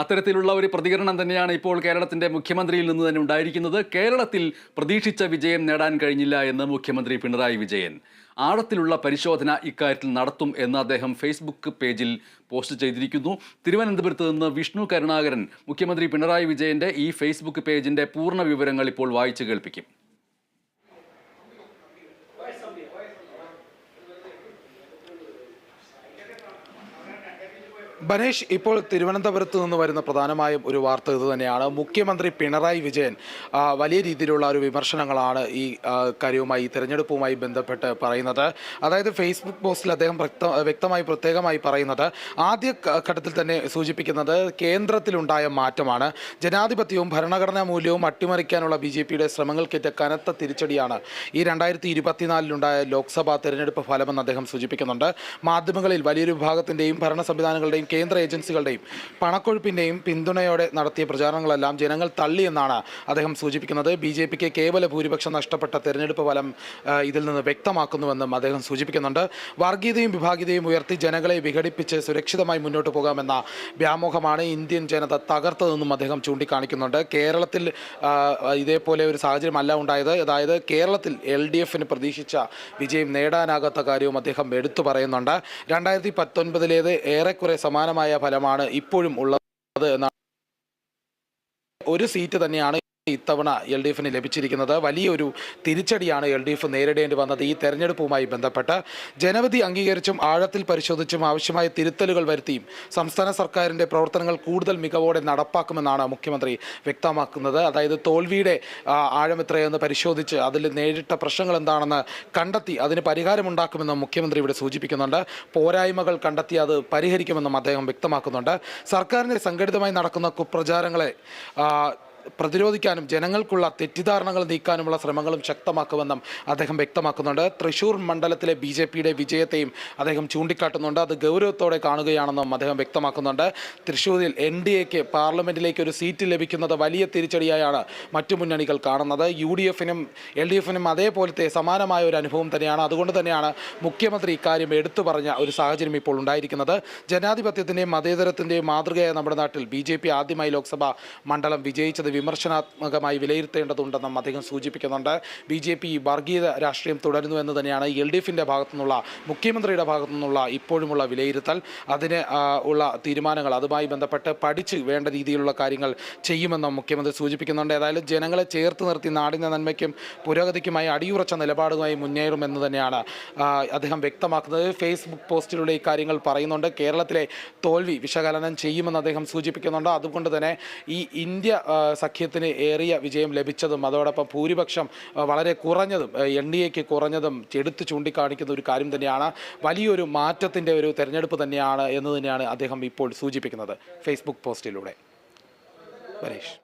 അത്തരത്തിലുള്ള ഒരു പ്രതികരണം തന്നെയാണ് ഇപ്പോൾ കേരളത്തിന്റെ മുഖ്യമന്ത്രിയിൽ നിന്ന് തന്നെ ഉണ്ടായിരിക്കുന്നത്. കേരളത്തിൽ പ്രതീക്ഷിച്ച വിജയം നേടാൻ കഴിഞ്ഞില്ല എന്ന് മുഖ്യമന്ത്രി പിണറായി വിജയൻ. ആഴത്തിലുള്ള പരിശോധന ഇക്കാര്യത്തിൽ നടത്തും എന്ന് അദ്ദേഹം ഫേസ്ബുക്ക് പേജിൽ പോസ്റ്റ് ചെയ്തിരിക്കുന്നു. തിരുവനന്തപുരത്ത് നിന്ന് വിഷ്ണു കരുണാകരൻ മുഖ്യമന്ത്രി പിണറായി വിജയന്റെ ഈ ഫേസ്ബുക്ക് പേജിന്റെ പൂർണ വിവരങ്ങൾ ഇപ്പോൾ വായിച്ചു കേൾപ്പിക്കും. ബനേഷ് ഇപ്പോൾ തിരുവനന്തപുരത്ത് നിന്ന് വരുന്ന പ്രധാനമായും ഒരു വാർത്ത ഇത് തന്നെയാണ്. മുഖ്യമന്ത്രി പിണറായി വിജയൻ വലിയ രീതിയിലുള്ള ഒരു വിമർശനങ്ങളാണ് ഈ കാര്യവുമായി ഈ തിരഞ്ഞെടുപ്പുമായി ബന്ധപ്പെട്ട് പറയുന്നത്. അതായത് ഫേസ്ബുക്ക് പോസ്റ്റിൽ അദ്ദേഹം വ്യക്തമായി പ്രത്യേകമായി പറയുന്നത് ആദ്യ ഘട്ടത്തിൽ തന്നെ സൂചിപ്പിക്കുന്നത് കേന്ദ്രത്തിലുണ്ടായ മാറ്റമാണ്. ജനാധിപത്യവും ഭരണഘടനാ മൂല്യവും അട്ടിമറിക്കാനുള്ള ബി ജെ പിയുടെ ശ്രമങ്ങൾക്കേറ്റ കനത്ത തിരിച്ചടിയാണ് ഈ രണ്ടായിരത്തി ഇരുപത്തിനാലിലുണ്ടായ ലോക്സഭാ തെരഞ്ഞെടുപ്പ് ഫലമെന്ന് അദ്ദേഹം സൂചിപ്പിക്കുന്നുണ്ട്. മാധ്യമങ്ങളിൽ വലിയൊരു വിഭാഗത്തിന്റെയും ഭരണ സംവിധാനങ്ങളുടെയും കേന്ദ്ര ഏജൻസികളുടെയും പണക്കൊഴുപ്പിന്റെയും പിന്തുണയോടെ നടത്തിയ പ്രചാരണങ്ങളെല്ലാം ജനങ്ങൾ തള്ളിയെന്നാണ് അദ്ദേഹം സൂചിപ്പിക്കുന്നത്. ബി ജെ പിക്ക് കേവല ഭൂരിപക്ഷം നഷ്ടപ്പെട്ട തെരഞ്ഞെടുപ്പ് ഫലം ഇതിൽ നിന്ന് വ്യക്തമാക്കുന്നുവെന്നും അദ്ദേഹം സൂചിപ്പിക്കുന്നുണ്ട്. വർഗീയതയും വിഭാഗീയതയും ഉയർത്തി ജനങ്ങളെ വിഘടിപ്പിച്ച് സുരക്ഷിതമായി മുന്നോട്ട് പോകാമെന്ന വ്യാമോഹമാണ് ഇന്ത്യൻ ജനത തകർത്തതെന്നും അദ്ദേഹം ചൂണ്ടിക്കാണിക്കുന്നുണ്ട്. കേരളത്തിൽ ഇതേപോലെ ഒരു സാഹചര്യമല്ല ഉണ്ടായത്. അതായത് കേരളത്തിൽ എൽ ഡി എഫിന് പ്രതീക്ഷിച്ച വിജയം നേടാനാകാത്ത കാര്യവും അദ്ദേഹം എടുത്തു പറയുന്നുണ്ട്. രണ്ടായിരത്തി പത്തൊൻപതിലേത് ഏറെക്കുറെ സമാനമായ ഫലമാണ് ഇപ്പോഴും ഉള്ളത് എന്നാണ്. ഒരു സീറ്റ് തന്നെയാണ് ഇത്തവണ എൽ ഡി എഫിന് ലഭിച്ചിരിക്കുന്നത് വലിയൊരു തിരിച്ചടിയാണ് എൽ ഡി എഫ് നേരിടേണ്ടി വന്നത് ഈ തെരഞ്ഞെടുപ്പുമായി ബന്ധപ്പെട്ട്. ജനവിധി അംഗീകരിച്ചും ആഴത്തിൽ പരിശോധിച്ചും ആവശ്യമായ തിരുത്തലുകൾ വരുത്തിയും സംസ്ഥാന സർക്കാരിന്റെ പ്രവർത്തനങ്ങൾ കൂടുതൽ മികവോടെ നടപ്പാക്കുമെന്നാണ് മുഖ്യമന്ത്രി വ്യക്തമാക്കുന്നത്. അതായത് തോൽവിയുടെ ആഴം എത്രയെന്ന് പരിശോധിച്ച് അതിൽ നേരിട്ട പ്രശ്നങ്ങൾ എന്താണെന്ന് കണ്ടെത്തി അതിന് പരിഹാരമുണ്ടാക്കുമെന്നും മുഖ്യമന്ത്രി ഇവിടെ സൂചിപ്പിക്കുന്നുണ്ട്. പോരായ്മകൾ കണ്ടെത്തി അത് പരിഹരിക്കുമെന്നും അദ്ദേഹം വ്യക്തമാക്കുന്നുണ്ട്. സർക്കാരിന്റെ സംഘടിതമായി നടക്കുന്ന കുപ്രചാരങ്ങളെ പ്രതിരോധിക്കാനും ജനങ്ങൾക്കുള്ള തെറ്റിദ്ധാരണകൾ നീക്കാനുമുള്ള ശ്രമങ്ങളും ശക്തമാക്കുമെന്നും അദ്ദേഹം വ്യക്തമാക്കുന്നുണ്ട്. തൃശൂർ മണ്ഡലത്തിലെ ബി ജെ പിയുടെ വിജയത്തെയും അദ്ദേഹം ചൂണ്ടിക്കാട്ടുന്നുണ്ട്. അത് ഗൗരവത്തോടെ കാണുകയാണെന്നും അദ്ദേഹം വ്യക്തമാക്കുന്നുണ്ട്. തൃശൂരിൽ എൻ ഡി എക്ക് പാർലമെന്റിലേക്ക് ഒരു സീറ്റ് ലഭിക്കുന്നത് വലിയ തിരിച്ചടിയായാണ് മറ്റു മുന്നണികൾ കാണുന്നത്. യു ഡി എഫിനും എൽ ഡി എഫിനും അതേപോലത്തെ സമാനമായ ഒരു അനുഭവം തന്നെയാണ്. അതുകൊണ്ട് തന്നെയാണ് മുഖ്യമന്ത്രി ഇക്കാര്യം എടുത്തു പറഞ്ഞ ഒരു സാഹചര്യം ഇപ്പോൾ ഉണ്ടായിരിക്കുന്നത്. ജനാധിപത്യത്തിന്റെയും മതേതരത്തിന്റെയും മാതൃകയായ നമ്മുടെ നാട്ടിൽ ബി ആദ്യമായി ലോക്സഭാ മണ്ഡലം വിജയിച്ചത് വിമർശനാത്മകമായി വിലയിരുത്തേണ്ടതുണ്ടെന്നും അദ്ദേഹം സൂചിപ്പിക്കുന്നുണ്ട്. ബി ജെ പി വർഗീയ രാഷ്ട്രീയം തുടരുന്നു എന്ന് തന്നെയാണ് എൽ ഡി എഫിന്റെ ഭാഗത്തു നിന്നുള്ള മുഖ്യമന്ത്രിയുടെ ഭാഗത്തു നിന്നുള്ള ഇപ്പോഴുമുള്ള വിലയിരുത്തൽ. അതിന് ഉള്ള തീരുമാനങ്ങൾ അതുമായി ബന്ധപ്പെട്ട് പഠിച്ച് വേണ്ട രീതിയിലുള്ള കാര്യങ്ങൾ ചെയ്യുമെന്നും മുഖ്യമന്ത്രി സൂചിപ്പിക്കുന്നുണ്ട്. ഏതായാലും ജനങ്ങളെ ചേർത്ത് നിർത്തി നാടിന്റെ നന്മയ്ക്കും പുരോഗതിക്കുമായി അടിയുറച്ച നിലപാടുമായി മുന്നേറുമെന്ന് തന്നെയാണ് അദ്ദേഹം വ്യക്തമാക്കുന്നത്. ഫേസ്ബുക്ക് പോസ്റ്റിലൂടെ ഈ കാര്യങ്ങൾ പറയുന്നുണ്ട്. കേരളത്തിലെ തോൽവി വിശകലനം ചെയ്യുമെന്ന് അദ്ദേഹം സൂചിപ്പിക്കുന്നുണ്ട്. അതുകൊണ്ട് തന്നെ ഈ ഇന്ത്യ സഖ്യത്തിന് ഏറിയ വിജയം ലഭിച്ചതും അതോടൊപ്പം ഭൂരിപക്ഷം വളരെ കുറഞ്ഞതും എൻ ഡി എക്ക് കുറഞ്ഞതും എടുത്തു ചൂണ്ടിക്കാണിക്കുന്ന ഒരു കാര്യം തന്നെയാണ്. വലിയൊരു മാറ്റത്തിന്റെ ഒരു തെരഞ്ഞെടുപ്പ് തന്നെയാണ് എന്ന് തന്നെയാണ് അദ്ദേഹം ഇപ്പോൾ സൂചിപ്പിക്കുന്നത്. ഫേസ്ബുക്ക് പോസ്റ്റിലൂടെ. പരേഷ്.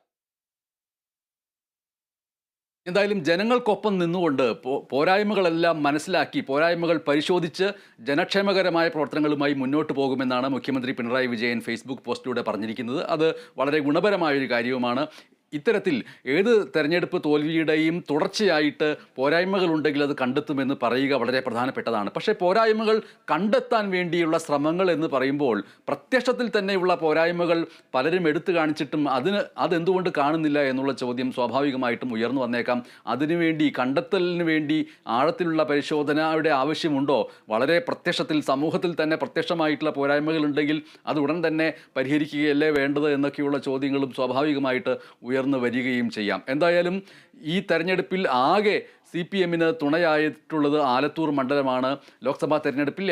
എന്തായാലും ജനങ്ങൾക്കൊപ്പം നിന്നുകൊണ്ട് പോരായ്മകളെല്ലാം മനസ്സിലാക്കി പോരായ്മകൾ പരിശോധിച്ച് ജനക്ഷേമകരമായ പ്രവർത്തനങ്ങളുമായി മുന്നോട്ട് പോകുമെന്നാണ് മുഖ്യമന്ത്രി പിണറായി വിജയൻ ഫേസ്ബുക്ക് പോസ്റ്റിലൂടെ പറഞ്ഞിരിക്കുന്നത്. അത് വളരെ ഗുണപരമായൊരു കാര്യവുമാണ്. ഇത്തരത്തിൽ ഏത് തെരഞ്ഞെടുപ്പ് തോൽവിയുടെയും തുടർച്ചയായിട്ട് പോരായ്മകളുണ്ടെങ്കിൽ അത് കണ്ടെത്തുമെന്ന് പറയുക വളരെ പ്രധാനപ്പെട്ടതാണ്. പക്ഷേ പോരായ്മകൾ കണ്ടെത്താൻ വേണ്ടിയുള്ള ശ്രമങ്ങൾ എന്ന് പറയുമ്പോൾ പ്രത്യക്ഷത്തിൽ തന്നെയുള്ള പോരായ്മകൾ പലരും എടുത്തു കാണിച്ചിട്ടും അതിന് അതെന്തുകൊണ്ട് കാണുന്നില്ല എന്നുള്ള ചോദ്യം സ്വാഭാവികമായിട്ടും ഉയർന്നു വന്നേക്കാം. അതിനുവേണ്ടി കണ്ടെത്തലിന് വേണ്ടി ആഴത്തിലുള്ള പരിശോധനയുടെ ആവശ്യമുണ്ടോ? വളരെ പ്രത്യക്ഷത്തിൽ സമൂഹത്തിൽ തന്നെ പ്രത്യക്ഷമായിട്ടുള്ള പോരായ്മകളുണ്ടെങ്കിൽ അത് ഉടൻ തന്നെ പരിഹരിക്കുകയല്ലേ വേണ്ടത് എന്നൊക്കെയുള്ള ചോദ്യങ്ങളും സ്വാഭാവികമായിട്ട് ഉയർന്നു വരികയും ചെയ്യാം. എന്തായാലും ഈ തെരഞ്ഞെടുപ്പിൽ ആകെ സി പി എമ്മിന് തുണയായിട്ടുള്ളത് ആലത്തൂർ മണ്ഡലമാണ്. ലോക്സഭാ തെരഞ്ഞെടുപ്പിൽ